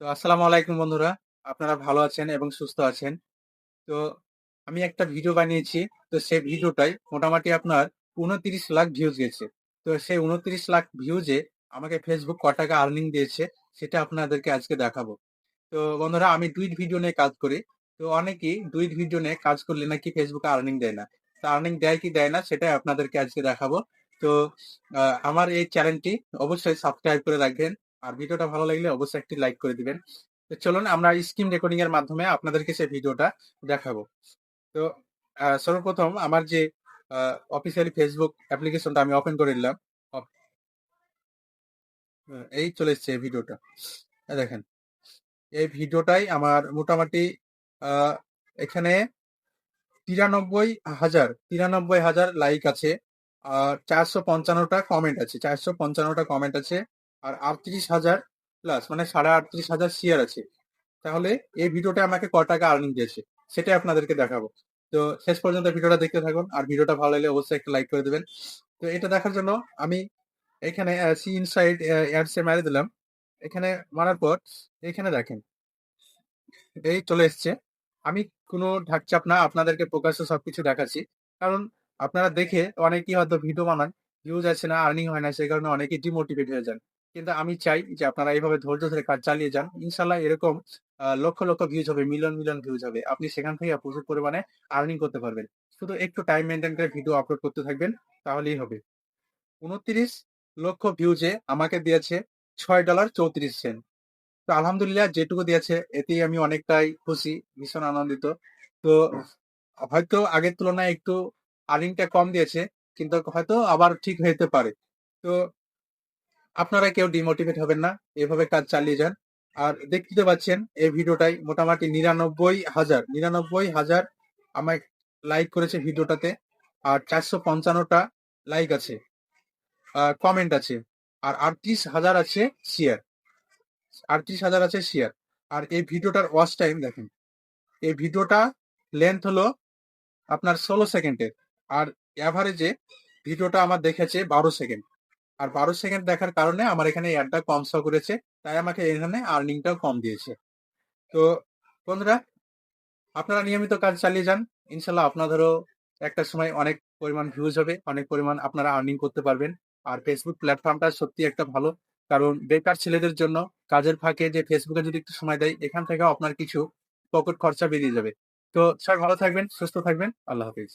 তো আসসালামু আলাইকুম বন্ধুরা। আপনারা ভালো আছেন এবং সুস্থ আছেন। তো আমি একটা ভিডিও বানিয়েছি। তো সেই ভিডিওটায় মোটামুটি আপনার ২৯ লাখ ভিউজ গেছে। তো সেই ২৯ লাখ ভিউজে আমাকে ফেসবুক ক টাকা আর্নিং দিয়েছে, সেটা আপনাদেরকে আজকে দেখাবো। তো বন্ধুরা, আমি ডুইট ভিডিও নিয়ে কাজ করি। তো অনেকেই ডুইট ভিডিও নিয়ে কাজ করলে নাকি ফেসবুকে আর্নিং দেয় না। তো আর্নিং দেয় কি দেয় না, সেটাই আপনাদেরকে আজকে দেখাবো। তো আমার এই চ্যানেলটি অবশ্যই সাবস্ক্রাইব করে রাখবেন। আর ভিডিওটা ভালো লাগলে অবশ্যই একটি লাইক করে দিবেন। তো চলুন আমরা স্ক্রিন রেকর্ডিং এর মাধ্যমে আপনাদেরকে সেই ভিডিওটা দেখাবো। তো সর্বপ্রথম আমার যে অফিসিয়ালি Facebook অ্যাপ্লিকেশনটা আমি ওপেন করে নিলাম। এই চলে এসছে এই ভিডিওটা। দেখেন। এই ভিডিওটাই আমার মোটামুটি এখানে ৯৩,০০০ ৯৩,০০০ লাইক আছে। আর চারশো পঞ্চান্নটা কমেন্ট আছে। চারশো পঞ্চান্নটা কমেন্ট আছে। আর ৩৮,০০০ প্লাস মানে ৩৮,৫০০ শেয়ার আছে। তাহলে এই ভিডিওটা আমাকে ক টাকা আর্নিং দিয়েছে সেটাই আপনাদেরকে দেখাবো। তো শেষ পর্যন্ত ভিডিওটা দেখতে থাকুন। আর ভিডিওটা ভালো লাগলে অবশ্যই একটা লাইক করে দেবেন তো এটা দেখার জন্য আমি এখানে সি ইনসাইড অ্যা অ্যাডস মেরে দিলাম। এখানে মারার পর এখানে দেখেন। এই চলে এসছে। আমি কোনো ঢাকচাপ না আপনাদেরকে প্রকাশ্যে সবকিছু দেখাচ্ছি। কারণ আপনারা দেখে অনেকেই হয়তো ভিডিও বানান, ভিউজ আসে না, আর্নিং হয় না। সেই কারণে অনেকেই ডিমোটিভেট হয়ে যান। কিন্তু আমি চাই যে আপনারা এইভাবে ধৈর্য ধরে কাজ চালিয়ে যান। ইনশাল্লাহ এরকম লক্ষ, লক্ষ ভিউজ হবে, মিলিয়ন, মিলিয়ন ভিউজ হবে। আপনি সেখান থেকে প্রচুর পরিমাণে আর্নিং করতে পারবেন। শুধু একটু টাইম মেনটেন করে ভিডিও আপলোড করতে থাকবেন তাহলেই হবে। ২৯ লক্ষ ভিউজে আমাকে দিয়েছে $৬.34 তো আলহামদুলিল্লাহ যেটুকু দিয়েছে এতেই আমি অনেকটাই খুশি, ভীষণ আনন্দিত। তো হয়তো আগের তুলনায় একটু আর্নিংটা কম দিয়েছে। কিন্তু হয়তো আবার ঠিক হইতে পারে। তো আপনারা কেউ ডিমোটিভেট হবেন না। এভাবে কাজ চালিয়ে যান। আর দেখতে পাচ্ছেন এই ভিডিওটাই মোটামুটি ৯৯,০০০ ৯৯,০০০ আমায় লাইক করেছে ভিডিওটাতে। আর চারশো পঞ্চান্নটা লাইক আছে। কমেন্ট আছে। আর ৩৮,০০০ আছে শেয়ার। ৩৮,০০০ আছে শেয়ার। আর এই ভিডিওটার ওয়াচ টাইম দেখেন। এই ভিডিওটা লেংথ হলো আপনার ১৬ সেকেন্ডের। আর অ্যাভারেজে ভিডিওটা আমার দেখেছে ১২ সেকেন্ড। আর ১২ সেকেন্ড দেখার কারণে আমার এখানে অ্যাডটা কম শো করেছে। তাই আমাকে এখানে আর্নিংটাও কম দিয়েছে। তো বন্ধুরা আপনারা নিয়মিত কাজ চালিয়ে যান। ইনশাআল্লাহ আপনাদেরও একটা সময় অনেক পরিমাণ ভিউজ হবে, অনেক পরিমাণ আপনারা আর্নিং করতে পারবেন। আর ফেসবুক প্ল্যাটফর্মটা সত্যি একটা ভালো। কারণ বেকার ছেলেদের জন্য কাজের ফাঁকে যে ফেসবুকে যদি একটু সময় দেয় এখান থেকেও আপনার কিছু পকেট খরচা বেরিয়ে যাবে। তো সবাই ভালো থাকবেন, সুস্থ থাকবেন। আল্লাহ হাফেজ।